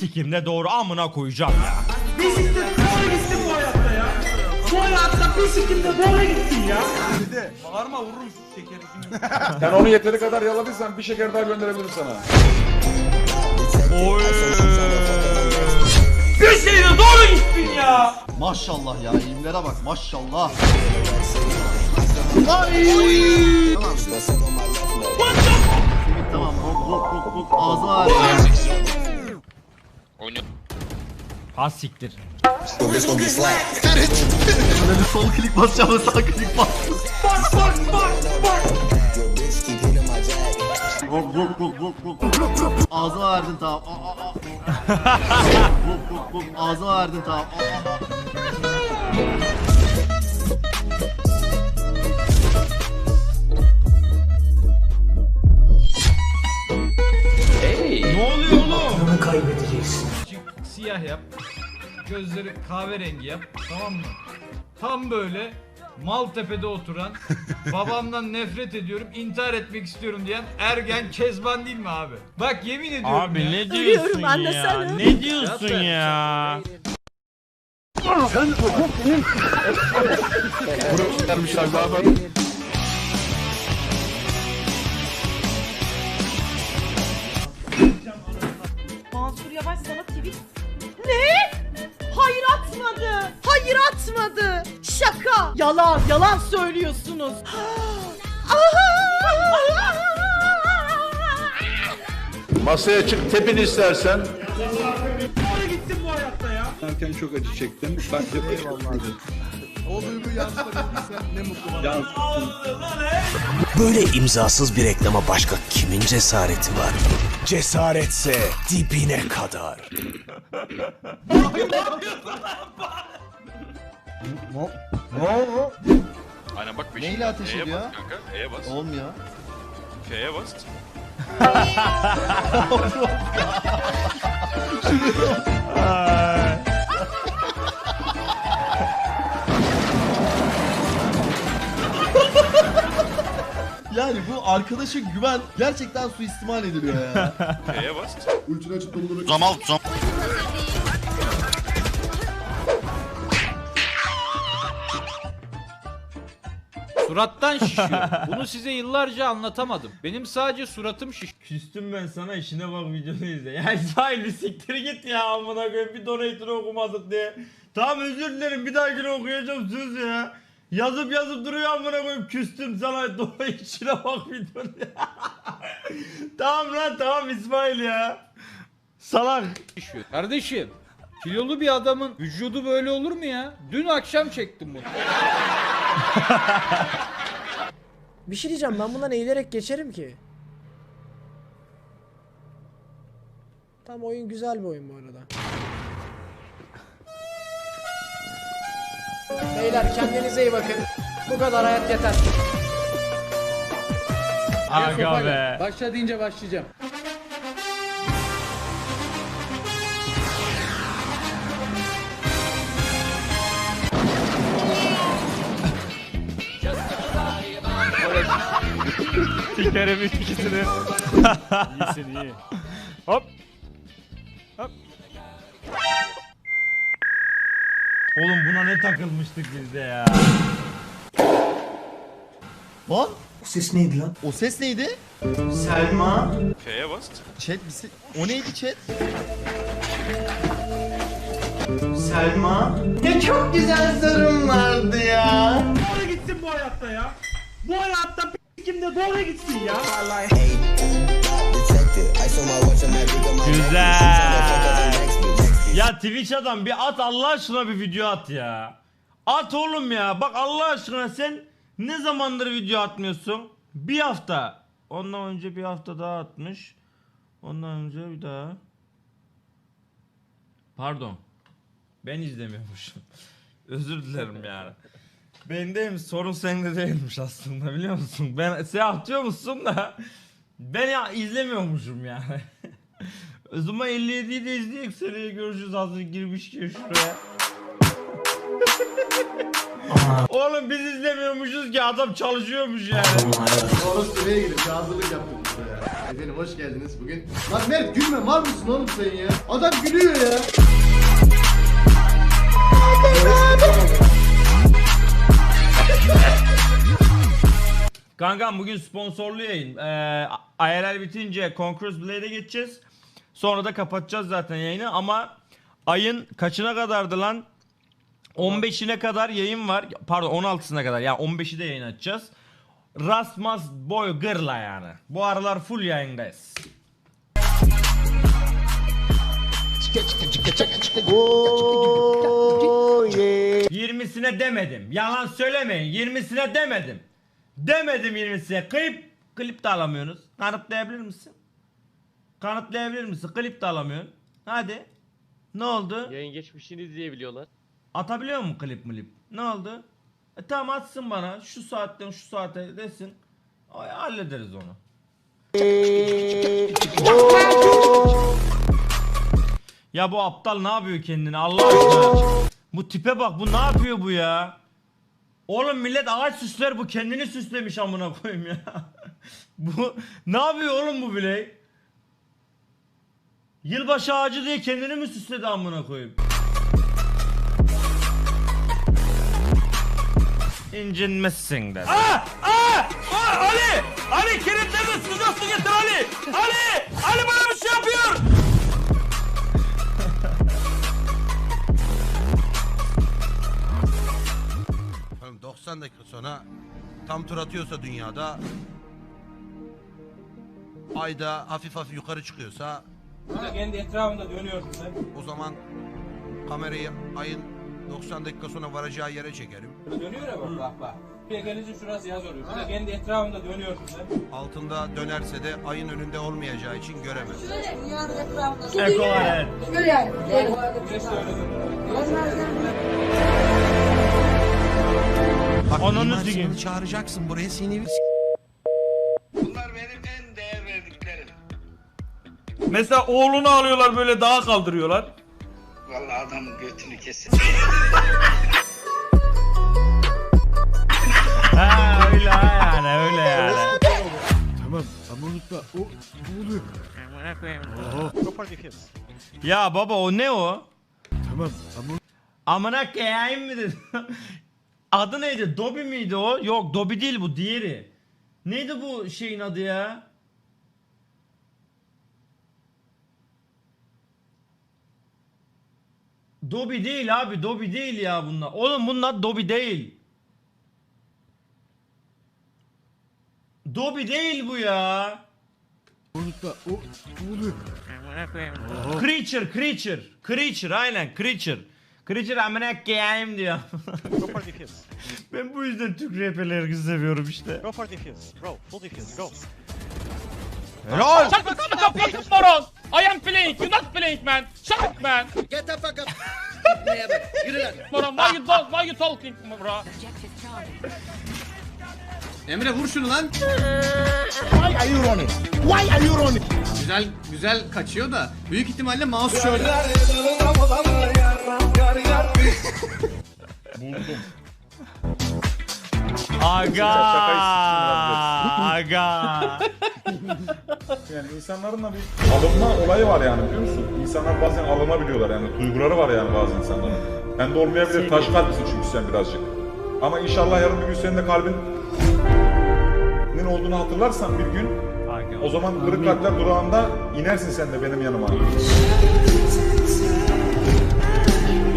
Sikimde doğru amına koyacağım ya. Bir sikimde doğru gitsin bu hayatta ya. Bu hayatta bir sikimde doğru gitsin ya. Bağırma vururum şekeri şimdi. Sen onu yeteri kadar yaladıysan bir şeker daha gönderebilirim sana. Oy. Bir şeyde doğru gitsin ya. Maşallah ya ilimlere bak maşallah. Semih tamam bok bok bok bok ağzına ver. Ha siktir. Böyle bir sol klik basacağım sağ klik bas. Bak. Ağzına verdin tamam. Aa, ağzına verdin tamam. Siyah yap. Gözleri kahverengi yap. Tamam mı? Tam böyle Maltepe'de oturan babamdan nefret ediyorum intihar etmek istiyorum diyen ergen kezban değil mi abi? Bak yemin ediyorum Abi ya. ne diyorsun Ölüyorum ya? sen. Ne diyorsun Yapma. ya? Vermişler daha ben. Yalan. Söylüyorsunuz. Masaya çık tepin istersen. Doğru gitsin bu hayatta ya. Derken çok acı çektim. Ben de O duyguyu yansıtabildiysen ne mutlu bana. Böyle imzasız bir reklama başka kimin cesareti var? Cesaretse dibine kadar. Aynen bak beşinci. Neyle ateş E'ye ediyor? bas kanka. E'ye bas. Olmuyor. F'ye bas. Yani bu arkadaşa güven gerçekten suistimal ediliyor ya. F'ye bas. Ultini açıp doldurup Zamal zam. Surattan şişiyor. Bunu size yıllarca anlatamadım. Benim sadece suratım şiş. Küstüm ben sana işine bak videonu izle. Ya İsmail bir siktir git ya amına koyayım bir donate'ını okumadık diye. Tamam özür dilerim bir dahakine okuyacağım söz ya. Yazıp yazıp duruyor amına koyayım küstüm sana dolayı içine bak videonu tamam lan tamam İsmail ya. Salak. şişiyor. Kardeşim kilolu bir adamın vücudu böyle olur mu ya? Dün akşam çektim bunu. Bir şey diyeceğim ben bundan eğilerek geçerim ki. Tam oyun güzel bir oyun bu arada. Beyler kendinize iyi bakın. Bu kadar hayat yeter. Aga be. Başla deyince başlayacağım. Sikerim ikisini. İyisin iyi. Hop. Hop. Oğlum buna ne takılmıştık biz de ya. Lan O ses neydi lan? o ses neydi? Selma. F'ye bas. Chat bir se- O neydi chat? Selma. Ne çok güzel sarım vardı ya. Doğru gitsin bu hayatta ya. Bu hayatta bir sikimde doğru gitsin ya. Güzel. Ya Twitch adam bir at Allah aşkına bir video at ya. At oğlum ya. Bak Allah aşkına sen ne zamandır video atmıyorsun? Bir hafta. Ondan önce bir hafta daha atmış. Ondan önce bir daha. Pardon. Ben izlemiyormuşum. Özür dilerim yani. Bendeyim sorun sende değilmiş aslında biliyor musun? Ben sen atıyor musun da ben ya izlemiyormuşum yani. O zaman 57'yi de izleyek seneye görüşürüz hazır girmiş ki şuraya. Oğlum biz izlemiyormuşuz ki adam çalışıyormuş yani. Orası nereye gidip bir hazırlık yaptık burada ya. Efendim hoş geldiniz bugün. Lan Mert gülme var mısın oğlum sen ya? Adam gülüyor ya. Kankam bugün sponsorlu yayın. Ee, IRL bitince Conquerors Blade'e geçeceğiz. Sonra da kapatacağız zaten yayını ama ayın kaçına kadardı lan? 15'ine kadar yayın var. Pardon 16'sına kadar. Yani 15'i de yayın açacağız. Rasmas boy gırla yani. Bu aralar full yayındayız. Oh yeah. 20'sine demedim. Yalan söylemeyin. 20'sine demedim. Demedim 20'sine. Klip klip de alamıyorsunuz. Kanıtlayabilir misin? Kanıtlayabilir misin? Klip de alamıyorsun. Hadi. Ne oldu? Yayın geçmişini izleyebiliyorlar. Atabiliyor mu klip milip? Ne oldu? E tamam atsın bana. Şu saatten şu saate desin. Ay, hallederiz onu. Ya bu aptal ne yapıyor kendine Allah aşkına? Bu tipe bak bu ne yapıyor bu ya? Oğlum millet ağaç süsler bu kendini süslemiş amına koyayım ya. bu ne yapıyor oğlum bu biley? Yılbaşı ağacı diye kendini mi süsledi amına koyayım? İncinmezsin dedi. Aa! Aa! Ali! Ali kilitleme su nasıl getir Ali! Ali! Ali bana 80 dakika sonra tam tur atıyorsa dünyada ayda hafif hafif yukarı çıkıyorsa Burada kendi etrafında dönüyorsun o zaman kamerayı ayın 90 dakika sonra varacağı yere çekerim. Burada Dönüyor ya bak bak bak. Bir şurası yaz oluyor. Burada kendi etrafında dönüyorsun sen. Altında dönerse de ayın önünde olmayacağı için göremez. Dünyanın etrafında. Eko var evet. Şöyle yani. Güneş de öyle dönüyor. Bak Ananı sikeyim. Çağıracaksın buraya seni Bunlar benim en değer verdiklerim. Mesela oğlunu alıyorlar böyle dağa kaldırıyorlar. Vallahi adamın götünü kesin. Ha öyle ha yani öyle yani. Ya baba o ne o? Tamam tamam. Amına koyayım mı dedi. Adı neydi? Dobby miydi o? Yok Dobby değil bu diğeri. Neydi bu şeyin adı ya? Dobby değil abi Dobby değil ya bunlar. Oğlum bunlar Dobby değil. Dobby değil bu ya. Creature, creature. Creature aynen creature. Creature amına koyayım diyor. ben bu yüzden Türk rapperleri seviyorum işte. Go for defense. Bro, full defense. Go. Helal. Shut the fuck up, moron! I am playing, you not playing, man! Shut up, man! Get the fuck up. Moron, why you talk, why you talking, bro? Emre vur şunu lan. Why are you running? Why are you running? Güzel güzel kaçıyor da büyük ihtimalle mouse şöyle. Aga. Aga. Yani insanların da bir alınma olayı var yani biliyor musun? İnsanlar bazen alınabiliyorlar yani duyguları var yani bazı insanların. Ben de olmayabilir taş kalplisin çünkü sen birazcık. Ama inşallah yarın bir gün senin de kalbin ne olduğunu hatırlarsan bir gün o zaman kırık kalpler durağında inersin sen de benim yanıma.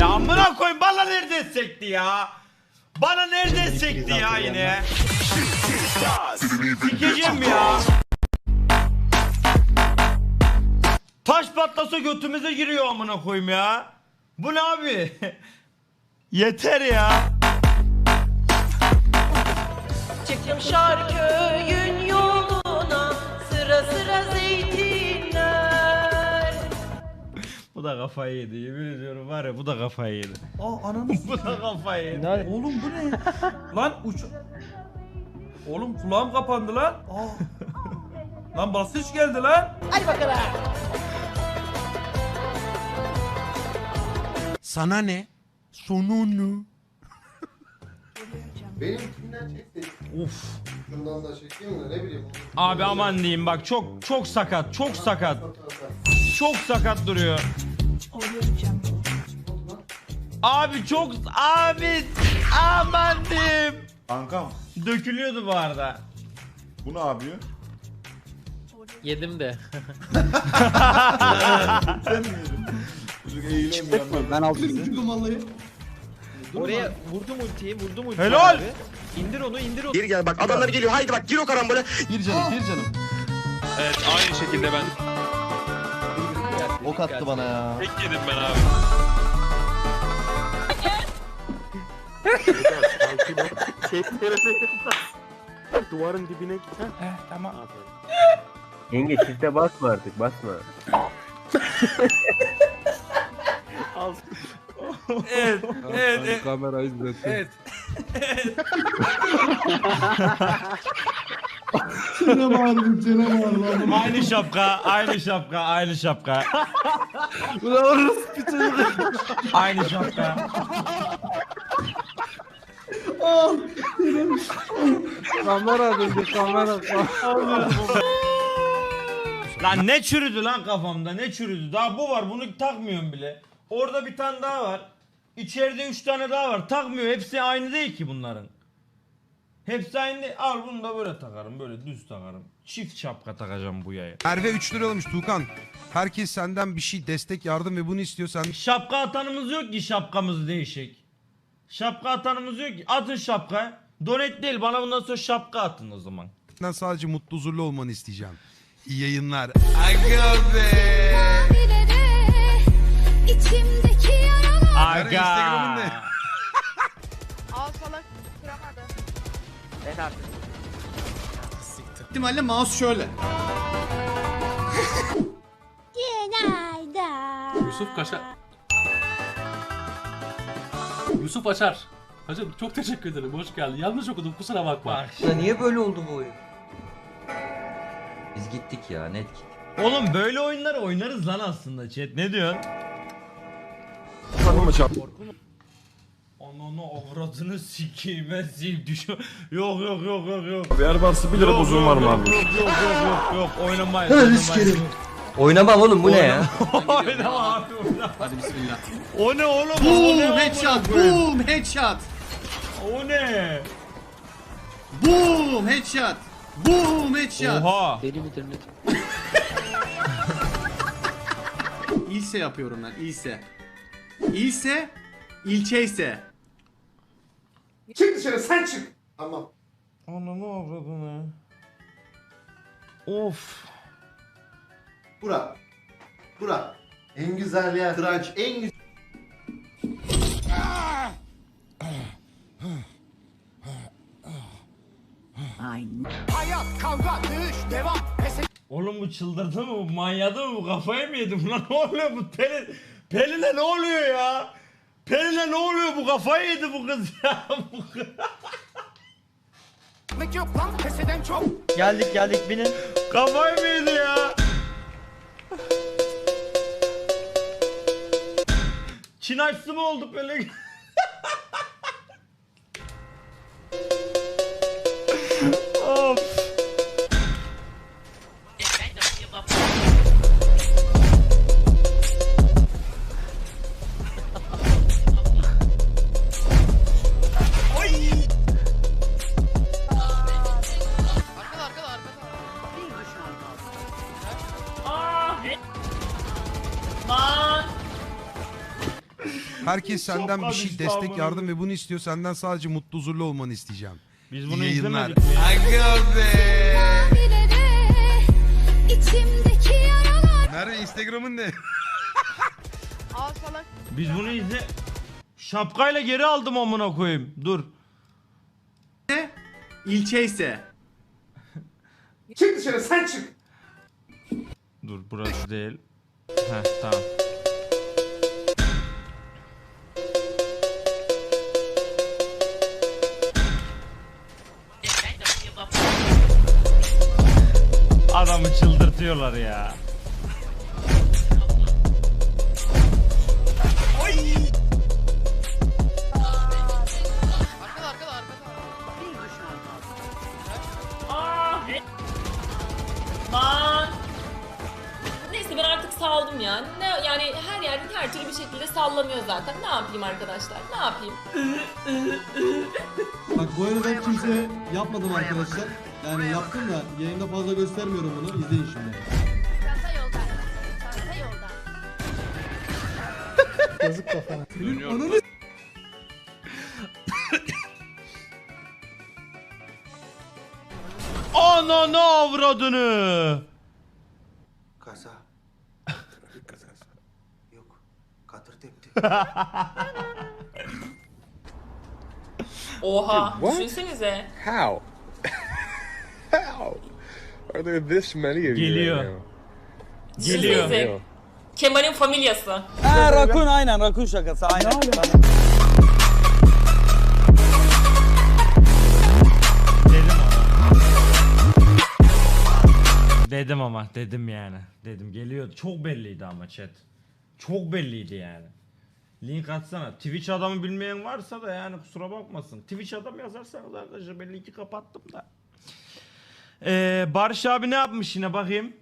Ya amına koyayım bana nerede sekti ya? Bana nerede sekti ya yine? Sikeceğim ya. Taş patlasa götümüze giriyor amına koyayım ya. Bu ne abi? Yeter ya. Çıktım Şarköy'ün yoluna sıra sıra zeytinler. Bu da kafayı yedi yemin ediyorum var ya bu da kafayı yedi. Aa ananı Bu da kafayı yedi. Oğlum bu ne? lan uç... Oğlum kulağım kapandı lan. Aa. lan basınç geldi lan. Hadi bakalım. Sana ne? Sonunu. Benimkinden çektik. Uf. Şundan da çekeyim de ne bileyim. Abi aman diyeyim bak çok çok sakat çok sakat. Çok sakat duruyor. Abi çok abi aman diyeyim. Kankam Dökülüyordu bu arada. bu ne yapıyor? Yedim de. Sen mi yedin? Çocuk eğilemiyor. Ben aldım. Oraya vurdum ultiyi, vurdum ultiyi. Helal. abi. İndir onu, indir onu. Geri gel bak adamlar geliyor haydi bak gir o karambole. Bir canım, bir canım. Evet aynı şekilde ben Ok attı bana ya. tek yedim ben abi. Duvarın dibine git. Yenge çifte basma artık basma. Evet. Evet. evet. Kamerayı izletin. Evet. Aynı şapka, aynı şapka, aynı şapka. aynı şapka. Kamera döndü kamera. Lan ne çürüdü lan kafamda ne çürüdü. Daha bu var bunu takmıyorum bile. Orada bir tane daha var. İçeride üç tane daha var. Takmıyor. Hepsi aynı değil ki bunların. Hepsi aynı değil. Al bunu da böyle takarım. Böyle düz takarım. Çift şapka takacağım bu yaya. Merve 3 lira almış Tuğkan. Herkes senden bir şey destek yardım ve bunu istiyor sen. Şapka atanımız yok ki şapkamız değişik. Şapka atanımız yok ki. Atın şapka. Donate değil bana bundan sonra şapka atın o zaman. Senden sadece mutlu huzurlu olmanı isteyeceğim. İyi yayınlar. İçimdeki yaralar Merve Instagram'ın ne? Al salak kıramadı İhtimalle mouse şöyle. Günaydın Yusuf Kaşar. Yusuf Açar. Hacım çok teşekkür ederim. Hoş geldin. Yanlış okudum kusura bakma. Bak. niye böyle oldu bu oyun? Biz gittik ya, net gittik. Oğlum böyle oyunları oynarız lan aslında chat. Ne diyorsun? Ananı avradını sikeyim ben sikeyim düşün. Yok yok yok yok yok. Ver varsa 1 lira bozum var mı abi? Yok yok yok yok yok oynamayız. oynamayız. Oynamam oğlum bu ne ya? Oynama abi oynama. Hadi bismillah. O ne oğlum? o Boom ne headshot. Boom headshot. O ne? Boom headshot. Boom headshot. Oha. İlse yapıyorum ben. İlse. İlse. ilçe ise. Çık dışarı sen çık. Tamam. Ananı avradını. Of. Bura. Bura. En güzel yer. Kıraç en güzel. Oğlum bu çıldırdı mı? Bu manyadı mı? Bu kafayı mı yedi? Buna ne oluyor bu? Pelin, Pelin'e ne oluyor ya? Pelin'e ne oluyor? Bu kafayı yedi bu kız ya. Bu kız- Geldik geldik binin. kafayı mı yedi ya? Çin aşısı mı oldu Pelin? Herkes senden bir şey destek yardım ve bunu istiyor senden sadece mutlu huzurlu olmanı isteyeceğim. Biz İyi bunu yayınlar. izlemedik mi? İçimdeki yaralar Merve Instagram'ın ne? Al salak Biz bunu izle... Şapkayla geri aldım amına koyayım. Dur. İlçe ise. Çık dışarı sen çık. Dur burası değil. Heh tamam. çıldırtıyorlar ya. Lan. Neyse ben artık saldım ya. Ne, yani her yerde her türlü bir şekilde sallanıyor zaten. Ne yapayım arkadaşlar? Ne yapayım? Bak bu arada kimse yapmadım arkadaşlar. Yani yaptım da yayında fazla göstermiyorum bunu. İzleyin şimdi. Çanta yolda. Çanta yolda. Yazık kafana. Ananı Ananı avradını. Kaza. Kazası. Yok. Katır tepti. Oha. Düşünsenize. How? Are there this many of you Geliyor. right now? Geliyor. Düşünsenize. Kemal'in familyası. Ha rakun aynen rakun şakası aynen. Dedim ama. Dedim ama dedim yani. Dedim geliyor. Çok belliydi ama chat. Çok belliydi yani. Link atsana. Twitch adamı bilmeyen varsa da yani kusura bakmasın. Twitch adam yazarsanız arkadaşlar ben linki kapattım da. Ee, Barış abi ne yapmış yine bakayım.